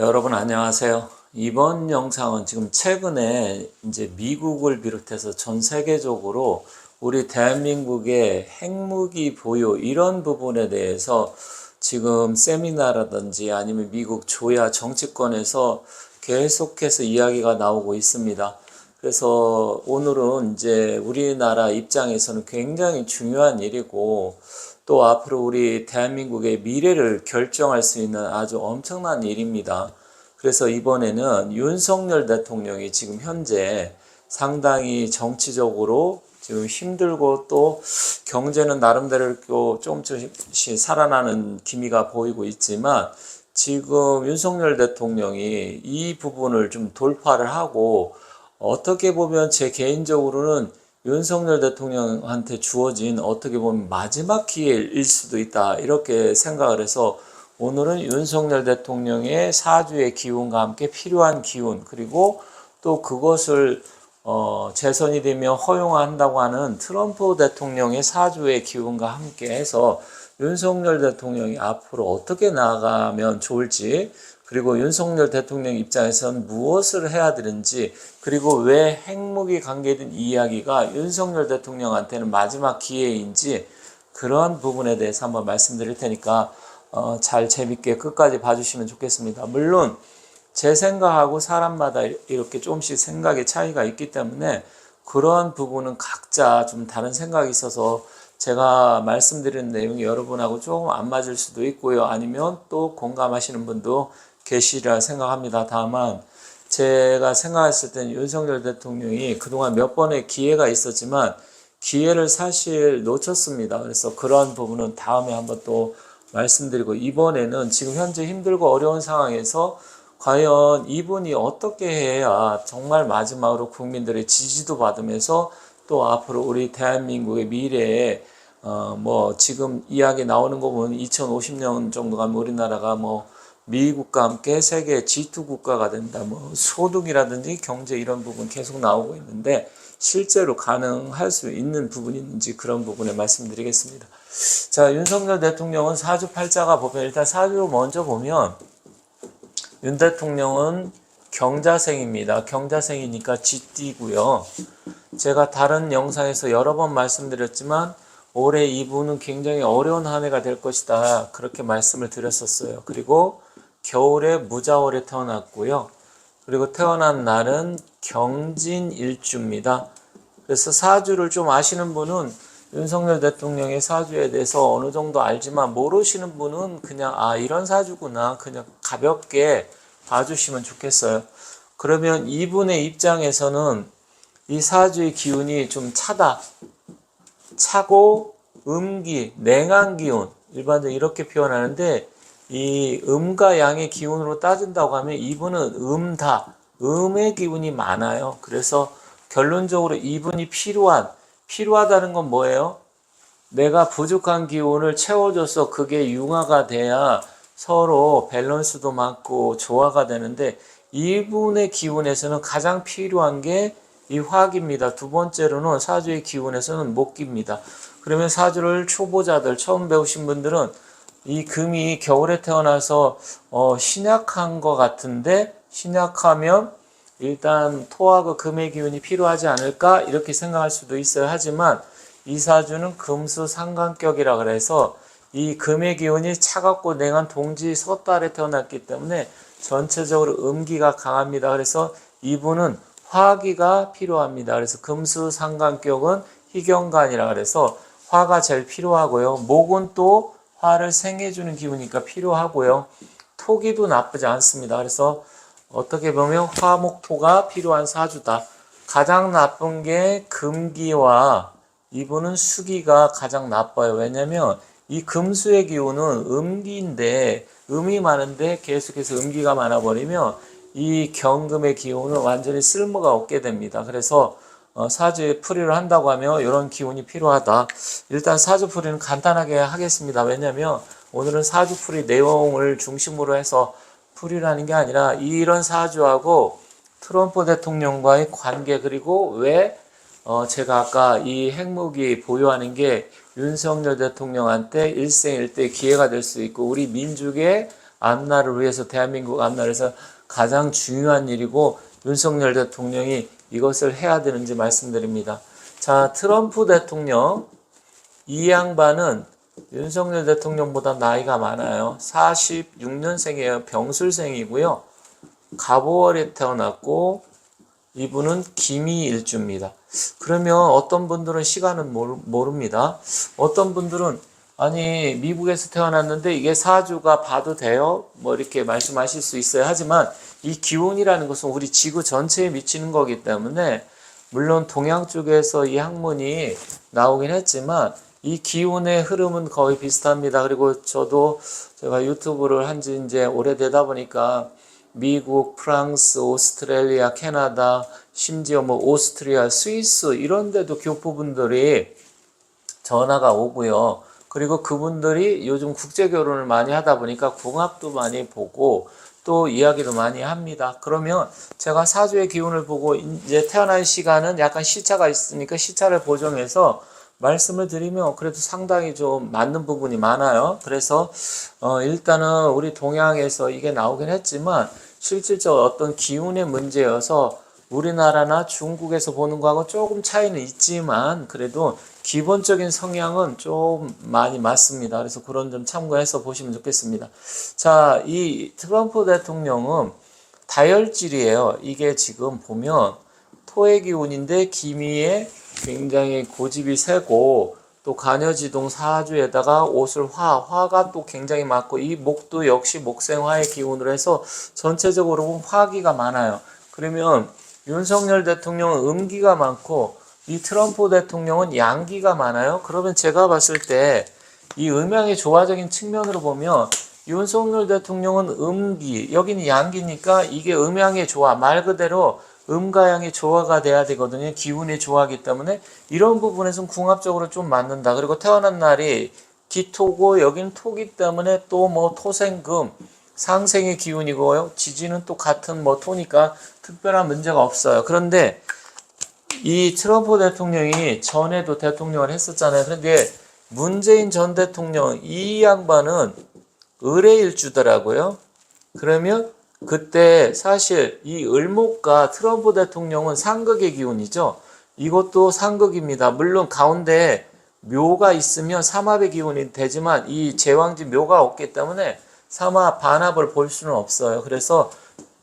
여러분 안녕하세요. 이번 영상은 지금 최근에 이제 미국을 비롯해서 전 세계적으로 우리 대한민국의 핵무기 보유 이런 부분에 대해서 지금 세미나라든지 아니면 미국 조야 정치권에서 계속해서 이야기가 나오고 있습니다. 그래서 오늘은 이제 우리나라 입장에서는 굉장히 중요한 일이고 또 앞으로 우리 대한민국의 미래를 결정할 수 있는 아주 엄청난 일입니다. 그래서 이번에는 윤석열 대통령이 지금 현재 상당히 정치적으로 지금 힘들고 또 경제는 나름대로 또 조금씩 살아나는 기미가 보이고 있지만 지금 윤석열 대통령이 이 부분을 좀 돌파를 하고 어떻게 보면 제 개인적으로는 윤석열 대통령한테 주어진 어떻게 보면 마지막 기회일 수도 있다 이렇게 생각을 해서 오늘은 윤석열 대통령의 사주의 기운과 함께 필요한 기운 그리고 또 그것을 어, 재선이 되면 허용한다고 하는 트럼프 대통령의 사주의 기운과 함께 해서 윤석열 대통령이 앞으로 어떻게 나아가면 좋을지 그리고 윤석열 대통령 입장에서는 무엇을 해야 되는지 그리고 왜 핵무기 관계된 이야기가 윤석열 대통령한테는 마지막 기회인지 그런 부분에 대해서 한번 말씀드릴 테니까 어, 잘 재밌게 끝까지 봐주시면 좋겠습니다. 물론 제 생각하고 사람마다 이렇게 조금씩 생각의 차이가 있기 때문에 그런 부분은 각자 좀 다른 생각이 있어서 제가 말씀드리는 내용이 여러분하고 조금 안 맞을 수도 있고요. 아니면 또 공감하시는 분도 계시리라 생각합니다. 다만 제가 생각했을 때는 윤석열 대통령이 그동안 몇 번의 기회가 있었지만 기회를 사실 놓쳤습니다. 그래서 그러한 부분은 다음에 한번 또 말씀드리고 이번에는 지금 현재 힘들고 어려운 상황에서 과연 이분이 어떻게 해야 정말 마지막으로 국민들의 지지도 받으면서 또 앞으로 우리 대한민국의 미래에 어 뭐 지금 이야기 나오는 거 보면 2050년 정도 가면 우리나라가 뭐 미국과 함께 세계 G2 국가가 된다. 뭐 소득이라든지 경제 이런 부분 계속 나오고 있는데 실제로 가능할 수 있는 부분이 있는지 그런 부분에 말씀드리겠습니다. 자, 윤석열 대통령은 사주팔자가 보면 일단 사주로 먼저 보면 윤 대통령은 경자생입니다. 경자생이니까 쥐띠고요. 제가 다른 영상에서 여러 번 말씀드렸지만 올해 이분은 굉장히 어려운 한 해가 될 것이다. 그렇게 말씀을 드렸었어요. 그리고 겨울에 무자월에 태어났고요. 그리고 태어난 날은 경진일주입니다. 그래서 사주를 좀 아시는 분은 윤석열 대통령의 사주에 대해서 어느 정도 알지만 모르시는 분은 그냥 아 이런 사주구나 그냥 가볍게 봐주시면 좋겠어요. 그러면 이분의 입장에서는 이 사주의 기운이 좀 차다. 차고 음기, 냉한 기운 일반적으로 이렇게 표현하는데 이 음과 양의 기운으로 따진다고 하면 이분은 음다, 음의 기운이 많아요. 그래서 결론적으로 이분이 필요한 필요하다는 건 뭐예요? 내가 부족한 기운을 채워줘서 그게 융화가 돼야 서로 밸런스도 맞고 조화가 되는데 이분의 기운에서는 가장 필요한 게 이 화기입니다. 두 번째로는 사주의 기운에서는 목기입니다. 그러면 사주를 초보자들 처음 배우신 분들은 이 금이 겨울에 태어나서 어, 신약한 것 같은데 신약하면 일단 토하고 금의 기운이 필요하지 않을까 이렇게 생각할 수도 있어요. 하지만 이 사주는 금수 상관격이라 그래서 이 금의 기운이 차갑고 냉한 동지 섣달에 태어났기 때문에 전체적으로 음기가 강합니다. 그래서 이분은 화기가 필요합니다. 그래서 금수 상관격은 희경관이라 그래서 화가 제일 필요하고요. 목은 또 화를 생해주는 기운이니까 필요하고요. 토기도 나쁘지 않습니다. 그래서 어떻게 보면 화목토가 필요한 사주다. 가장 나쁜 게 금기와 이분은 수기가 가장 나빠요. 왜냐면 이 금수의 기운은 음기인데 음이 많은데 계속해서 음기가 많아 버리면 이 경금의 기운은 완전히 쓸모가 없게 됩니다. 그래서 어, 사주 풀이를 한다고 하면 이런 기운이 필요하다. 일단 사주 풀이는 간단하게 하겠습니다. 왜냐하면 오늘은 사주 풀이 내용을 중심으로 해서 풀이라는 게 아니라 이런 사주하고 트럼프 대통령과의 관계 그리고 왜 어, 제가 아까 이 핵무기 보유하는 게 윤석열 대통령한테 일생일대 기회가 될 수 있고 우리 민족의 앞날을 위해서 대한민국 앞날에서 가장 중요한 일이고 윤석열 대통령이 이것을 해야 되는지 말씀드립니다. 자, 트럼프 대통령 이 양반은 윤석열 대통령보다 나이가 많아요. 46년생이에요. 병술생이고요. 가보월에 태어났고 이분은 김이일주입니다. 그러면 어떤 분들은 시간은 모릅니다. 어떤 분들은 아니 미국에서 태어났는데 이게 사주가 봐도 돼요? 뭐 이렇게 말씀하실 수 있어요. 하지만 이 기운이라는 것은 우리 지구 전체에 미치는 거기 때문에 물론 동양 쪽에서 이 학문이 나오긴 했지만 이 기운의 흐름은 거의 비슷합니다. 그리고 저도 제가 유튜브를 한 지 이제 오래되다 보니까 미국, 프랑스, 오스트레일리아, 캐나다, 심지어 뭐 오스트리아, 스위스 이런 데도 교포분들이 전화가 오고요. 그리고 그분들이 요즘 국제 결혼을 많이 하다 보니까 궁합도 많이 보고 또 이야기도 많이 합니다. 그러면 제가 사주의 기운을 보고 이제 태어난 시간은 약간 시차가 있으니까 시차를 보정해서 말씀을 드리면 그래도 상당히 좀 맞는 부분이 많아요. 그래서 어 일단은 우리 동양에서 이게 나오긴 했지만 실질적 어떤 기운의 문제여서 우리나라나 중국에서 보는 거하고 조금 차이는 있지만 그래도 기본적인 성향은 좀 많이 맞습니다. 그래서 그런 점 참고해서 보시면 좋겠습니다. 자, 이 트럼프 대통령은 다혈질이에요. 이게 지금 보면 토의 기운인데 기미에 굉장히 고집이 세고 또 간여지동 사주에다가 옷을 화, 화가 또 굉장히 많고 이 목도 역시 목생화의 기운으로 해서 전체적으로 보면 화기가 많아요. 그러면 윤석열 대통령은 음기가 많고 이 트럼프 대통령은 양기가 많아요. 그러면 제가 봤을 때 이 음양의 조화적인 측면으로 보면 윤석열 대통령은 음기, 여기는 양기니까 이게 음양의 조화, 말 그대로 음과 양의 조화가 돼야 되거든요. 기운의 조화기 때문에 이런 부분에서는 궁합적으로 좀 맞는다. 그리고 태어난 날이 기토고 여기는 토기 때문에 또 뭐 토생금 상생의 기운이고요. 지지는 또 같은 뭐 토니까 특별한 문제가 없어요. 그런데 이 트럼프 대통령이 전에도 대통령을 했었잖아요. 그런데 문재인 전 대통령 이 양반은 의뢰일주더라고요. 그러면 그때 사실 이 을목과 트럼프 대통령은 상극의 기운이죠. 이것도 상극입니다. 물론 가운데 묘가 있으면 삼합의 기운이 되지만 이 제왕지 묘가 없기 때문에 삼합 반합을 볼 수는 없어요. 그래서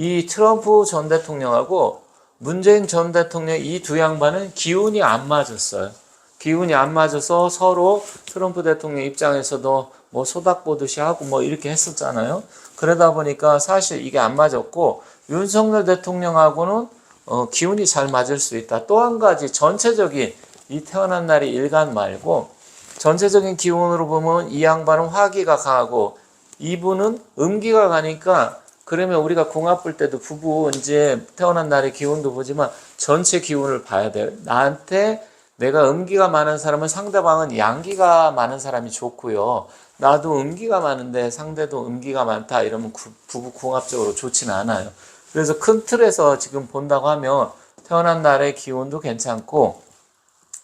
이 트럼프 전 대통령하고 문재인 전 대통령 이 두 양반은 기운이 안 맞았어요. 기운이 안 맞아서 서로 트럼프 대통령 입장에서도 뭐 소닥 보듯이 하고 뭐 이렇게 했었잖아요. 그러다 보니까 사실 이게 안 맞았고 윤석열 대통령하고는 어, 기운이 잘 맞을 수 있다. 또 한 가지 전체적인 이 태어난 날이 일간 말고 전체적인 기운으로 보면 이 양반은 화기가 강하고 이분은 음기가 가니까 그러면 우리가 궁합 볼 때도 부부 이제 태어난 날의 기운도 보지만 전체 기운을 봐야 돼요. 나한테 내가 음기가 많은 사람은 상대방은 양기가 많은 사람이 좋고요. 나도 음기가 많은데 상대도 음기가 많다 이러면 구, 부부 궁합적으로 좋지는 않아요. 그래서 큰 틀에서 지금 본다고 하면 태어난 날의 기운도 괜찮고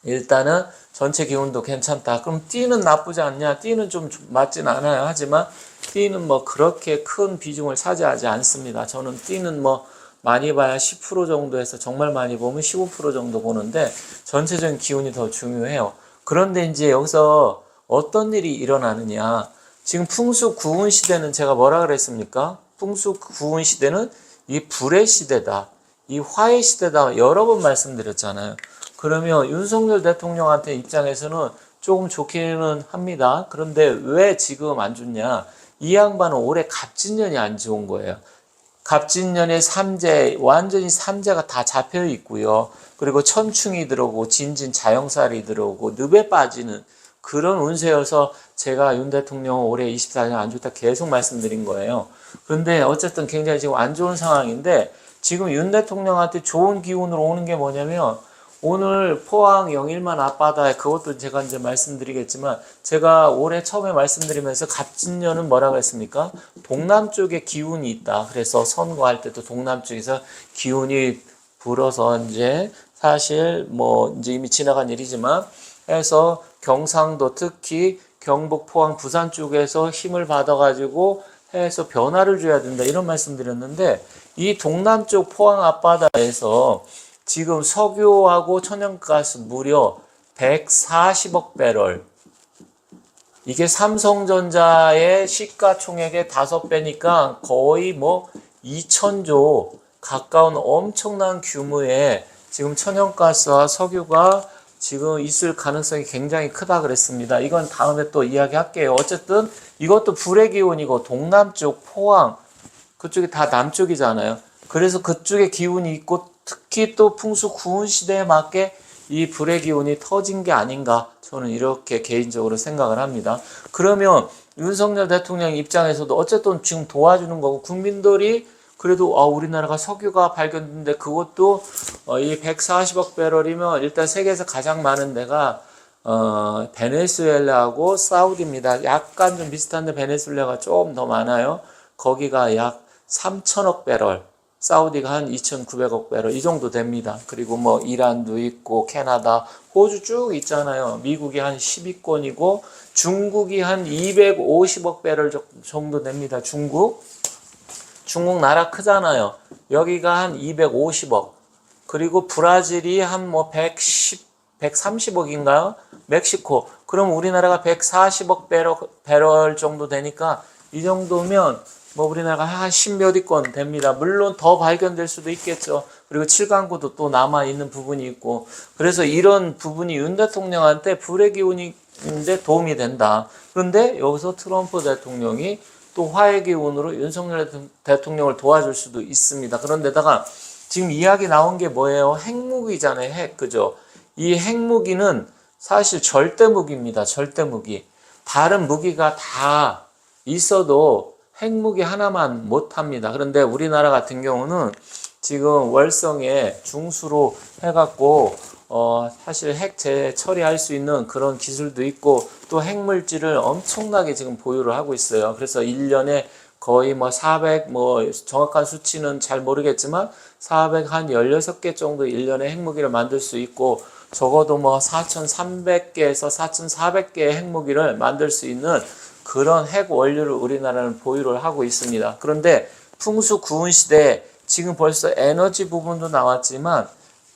일단은 전체 기운도 괜찮다. 그럼 띠는 나쁘지 않냐? 띠는 좀 맞진 않아요. 하지만 띠는 뭐 그렇게 큰 비중을 차지하지 않습니다. 저는 띠는 뭐 많이 봐야 10% 정도에서 정말 많이 보면 15% 정도 보는데 전체적인 기운이 더 중요해요. 그런데 이제 여기서 어떤 일이 일어나느냐. 지금 풍수 구운 시대는 제가 뭐라 그랬습니까? 풍수 구운 시대는 이 불의 시대다. 이 화의 시대다. 여러 번 말씀드렸잖아요. 그러면 윤석열 대통령한테 입장에서는 조금 좋기는 합니다. 그런데 왜 지금 안 좋냐? 이 양반은 올해 갑진년이 안 좋은 거예요. 갑진년의 삼재, 완전히 삼재가 다 잡혀 있고요. 그리고 천충이 들어오고, 진진 자영살이 들어오고, 늪에 빠지는 그런 운세여서 제가 윤 대통령 올해 24년 안 좋다 계속 말씀드린 거예요. 그런데 어쨌든 굉장히 지금 안 좋은 상황인데, 지금 윤 대통령한테 좋은 기운으로 오는 게 뭐냐면, 오늘 포항 영일만 앞바다에 그것도 제가 이제 말씀드리겠지만 제가 올해 처음에 말씀드리면서 갑진년은 뭐라고 했습니까? 동남 쪽에 기운이 있다. 그래서 선거할 때도 동남 쪽에서 기운이 불어서 이제 사실 뭐 이제 이미 지나간 일이지만 해서 경상도 특히 경북 포항 부산 쪽에서 힘을 받아 가지고 해서 변화를 줘야 된다 이런 말씀드렸는데 이 동남쪽 포항 앞바다에서 지금 석유하고 천연가스 무려 140억 배럴 이게 삼성전자의 시가총액의 다섯 배니까 거의 뭐 2천조 가까운 엄청난 규모의 지금 천연가스와 석유가 지금 있을 가능성이 굉장히 크다 그랬습니다. 이건 다음에 또 이야기할게요. 어쨌든 이것도 불의 기운이고 동남쪽 포항 그쪽이 다 남쪽이잖아요. 그래서 그쪽에 기운이 있고 특히 또 풍수 구운 시대에 맞게 이 불의 기운이 터진 게 아닌가 저는 이렇게 개인적으로 생각을 합니다. 그러면 윤석열 대통령 입장에서도 어쨌든 지금 도와주는 거고 국민들이 그래도 아, 우리나라가 석유가 발견됐는데 그것도 어, 이 140억 배럴이면 일단 세계에서 가장 많은 데가 어, 베네수엘라하고 사우디입니다. 약간 좀 비슷한데 베네수엘라가 좀 더 많아요. 거기가 약 3천억 배럴, 사우디가 한 2,900억 배럴 이 정도 됩니다. 그리고 뭐 이란도 있고 캐나다, 호주 쭉 있잖아요. 미국이 한 10위권이고 중국이 한 250억 배럴 정도 됩니다. 중국. 중국 나라 크잖아요. 여기가 한 250억. 그리고 브라질이 한 뭐 110, 130억인가요? 멕시코. 그럼 우리나라가 140억 배럴, 배럴 정도 되니까 이 정도면 뭐 우리나라가 한 10몇 위권 됩니다. 물론 더 발견될 수도 있겠죠. 그리고 7강구도 또 남아 있는 부분이 있고. 그래서 이런 부분이 윤 대통령한테 불의 기운인데 도움이 된다. 그런데 여기서 트럼프 대통령이 또 화해 기운으로 윤석열 대통령을 도와줄 수도 있습니다. 그런데다가 지금 이야기 나온 게 뭐예요? 핵무기잖아요. 핵. 그죠? 이 핵무기는 사실 절대 무기입니다. 절대 무기. 다른 무기가 다 있어도 핵무기 하나만 못 합니다. 그런데 우리나라 같은 경우는 지금 월성에 중수로 해갖고 어 사실 핵 재 처리할 수 있는 그런 기술도 있고 또 핵물질을 엄청나게 지금 보유를 하고 있어요. 그래서 1년에 거의 뭐 400, 뭐 정확한 수치는 잘 모르겠지만 400 한 16개 정도 1년에 핵무기를 만들 수 있고 적어도 뭐 4,300개에서 4,400개의 핵무기를 만들 수 있는 그런 핵 원료를 우리나라는 보유를 하고 있습니다. 그런데 풍수 구운 시대에 지금 벌써 에너지 부분도 나왔지만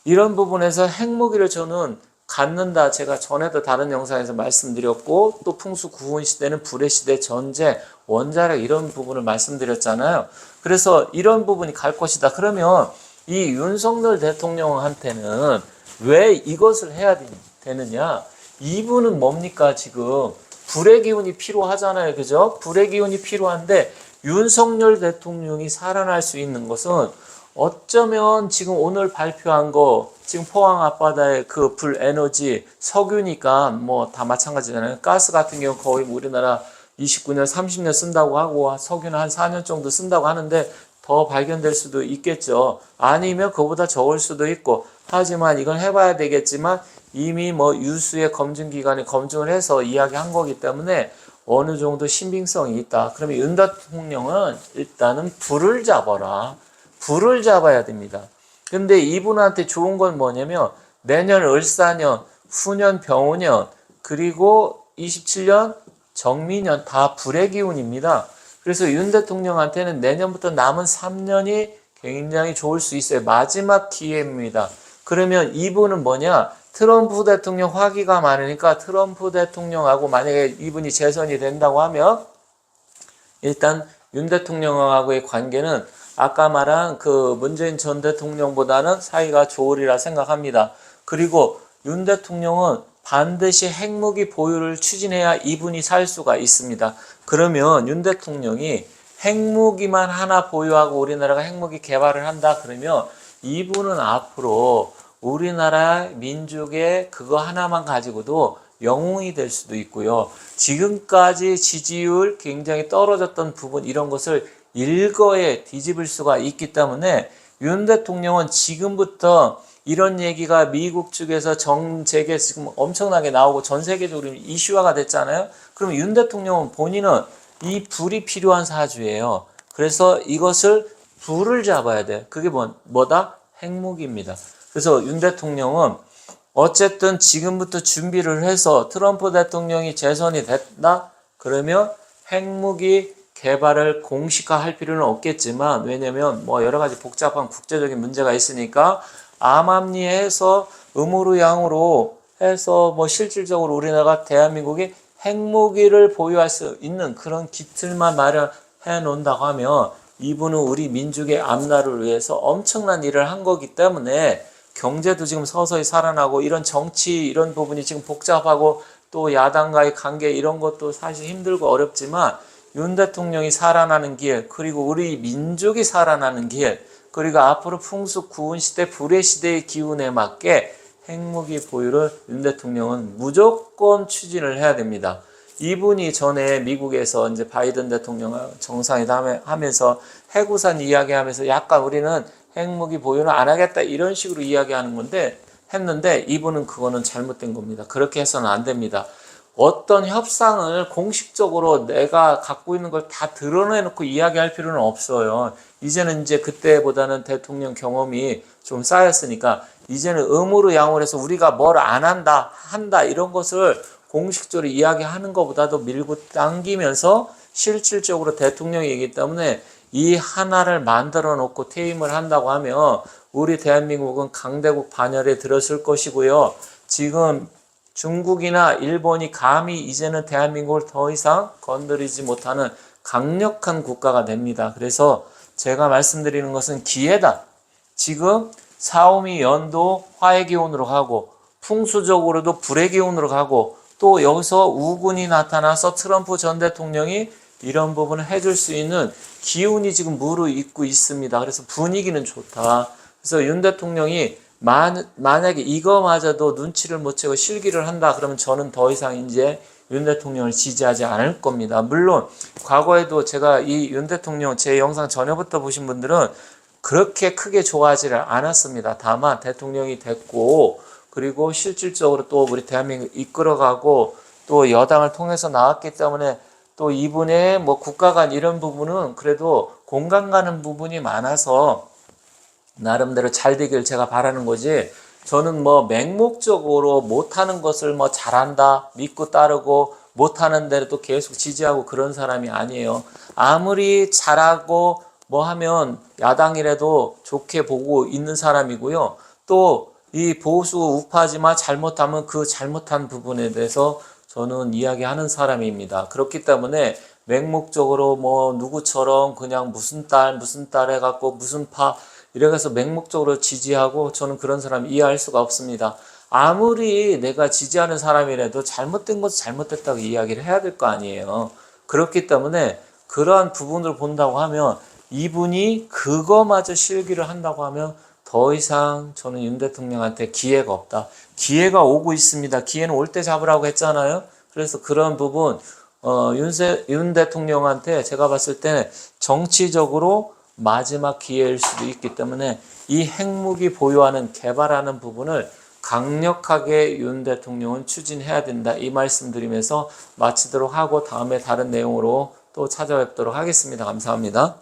이런 부분에서 핵무기를 저는 갖는다. 제가 전에도 다른 영상에서 말씀드렸고 또 풍수 구운 시대는 불의 시대, 전쟁, 원자력 이런 부분을 말씀드렸잖아요. 그래서 이런 부분이 갈 것이다. 그러면 이 윤석열 대통령한테는 왜 이것을 해야 되느냐? 이분은 뭡니까 지금 불의 기운이 필요하잖아요. 그죠? 불의 기운이 필요한데 윤석열 대통령이 살아날 수 있는 것은 어쩌면 지금 오늘 발표한 거 지금 포항 앞바다의 그 불 에너지 석유니까 뭐 다 마찬가지잖아요. 가스 같은 경우 거의 우리나라 29년 30년 쓴다고 하고 석유는 한 4년 정도 쓴다고 하는데 더 발견될 수도 있겠죠. 아니면 그보다 적을 수도 있고 하지만 이건 해봐야 되겠지만 이미 뭐 유수의 검증 기관이 검증을 해서 이야기한 거기 때문에 어느 정도 신빙성이 있다. 그러면 윤 대통령은 일단은 불을 잡아라. 불을 잡아야 됩니다. 근데 이분한테 좋은 건 뭐냐면 내년 을사년, 후년 병오년, 그리고 27년 정미년 다 불의 기운입니다. 그래서 윤 대통령한테는 내년부터 남은 3년이 굉장히 좋을 수 있어요. 마지막 기회입니다. 그러면 이분은 뭐냐? 트럼프 대통령 화기가 많으니까 트럼프 대통령하고 만약에 이분이 재선이 된다고 하면 일단 윤 대통령하고의 관계는 아까 말한 그 문재인 전 대통령보다는 사이가 좋으리라 생각합니다. 그리고 윤 대통령은 반드시 핵무기 보유를 추진해야 이분이 살 수가 있습니다. 그러면 윤 대통령이 핵무기만 하나 보유하고 우리나라가 핵무기 개발을 한다 그러면 이분은 앞으로 우리나라 민족의 그거 하나만 가지고도 영웅이 될 수도 있고요. 지금까지 지지율 굉장히 떨어졌던 부분 이런 것을 일거에 뒤집을 수가 있기 때문에 윤 대통령은 지금부터 이런 얘기가 미국 측에서 정책에 지금 엄청나게 나오고 전 세계적으로 이슈화가 됐잖아요. 그럼 윤 대통령은 본인은 이 불이 필요한 사주예요. 그래서 이것을 불을 잡아야 돼. 그게 뭐, 뭐다? 핵무기입니다. 그래서 윤 대통령은 어쨌든 지금부터 준비를 해서 트럼프 대통령이 재선이 됐다? 그러면 핵무기 개발을 공식화할 필요는 없겠지만 왜냐면 뭐 여러 가지 복잡한 국제적인 문제가 있으니까 암암리에서 음으로 양으로 해서 뭐 실질적으로 우리나라가 대한민국이 핵무기를 보유할 수 있는 그런 기틀만 마련해 놓는다고 하면 이분은 우리 민족의 앞날을 위해서 엄청난 일을 한 거기 때문에 경제도 지금 서서히 살아나고 이런 정치 이런 부분이 지금 복잡하고 또 야당과의 관계 이런 것도 사실 힘들고 어렵지만 윤 대통령이 살아나는 길 그리고 우리 민족이 살아나는 길 그리고 앞으로 풍수 구운 시대 불의 시대의 기운에 맞게 핵무기 보유를 윤 대통령은 무조건 추진을 해야 됩니다. 이분이 전에 미국에서 이제 바이든 대통령 정상회담 하면서 해구산 이야기하면서 약간 우리는 핵무기 보유는 안 하겠다 이런 식으로 이야기하는 건데 했는데 이분은 그거는 잘못된 겁니다. 그렇게 해서는 안 됩니다. 어떤 협상을 공식적으로 내가 갖고 있는 걸 다 드러내놓고 이야기할 필요는 없어요. 이제는 이제 그때보다는 대통령 경험이 좀 쌓였으니까 이제는 음으로 양으로 해서 우리가 뭘 안 한다, 한다 이런 것을 공식적으로 이야기하는 것보다도 밀고 당기면서 실질적으로 대통령이기 때문에 이 하나를 만들어 놓고 퇴임을 한다고 하면 우리 대한민국은 강대국 반열에 들었을 것이고요. 지금 중국이나 일본이 감히 이제는 대한민국을 더 이상 건드리지 못하는 강력한 국가가 됩니다. 그래서 제가 말씀드리는 것은 기회다. 지금 사오미 연도 화의 기운으로 가고 풍수적으로도 불의 기운으로 가고 또 여기서 우군이 나타나서 트럼프 전 대통령이 이런 부분을 해줄 수 있는 기운이 지금 무르익고 있습니다. 그래서 분위기는 좋다. 그래서 윤 대통령이 만, 만약에 이거마저도 눈치를 못 채고 실기를 한다 그러면 저는 더 이상 이제 윤 대통령을 지지하지 않을 겁니다. 물론 과거에도 제가 이 윤 대통령 제 영상 전에부터 보신 분들은 그렇게 크게 좋아하지를 않았습니다. 다만 대통령이 됐고 그리고 실질적으로 또 우리 대한민국 이끌어가고 또 여당을 통해서 나왔기 때문에 또 이분의 뭐 국가 간 이런 부분은 그래도 공감 가는 부분이 많아서 나름대로 잘 되길 제가 바라는 거지. 저는 뭐 맹목적으로 못하는 것을 뭐 잘한다, 믿고 따르고 못하는 데도 계속 지지하고 그런 사람이 아니에요. 아무리 잘하고 뭐 하면 야당이라도 좋게 보고 있는 사람이고요. 또 이 보수 우파지만 잘못하면 그 잘못한 부분에 대해서 저는 이야기하는 사람입니다. 그렇기 때문에 맹목적으로 뭐 누구처럼 그냥 무슨 딸 무슨 딸 해갖고 무슨 파 이래서 맹목적으로 지지하고 저는 그런 사람 이해할 수가 없습니다. 아무리 내가 지지하는 사람이라도 잘못된 것은 잘못됐다고 이야기를 해야 될 거 아니에요. 그렇기 때문에 그러한 부분을 본다고 하면 이분이 그거마저 실기를 한다고 하면 더 이상 저는 윤 대통령한테 기회가 없다. 기회가 오고 있습니다. 기회는 올 때 잡으라고 했잖아요. 그래서 그런 부분 어, 윤세, 윤 대통령한테 제가 봤을 때 정치적으로 마지막 기회일 수도 있기 때문에 이 핵무기 보유하는 개발하는 부분을 강력하게 윤 대통령은 추진해야 된다. 이 말씀 드리면서 마치도록 하고 다음에 다른 내용으로 또 찾아뵙도록 하겠습니다. 감사합니다.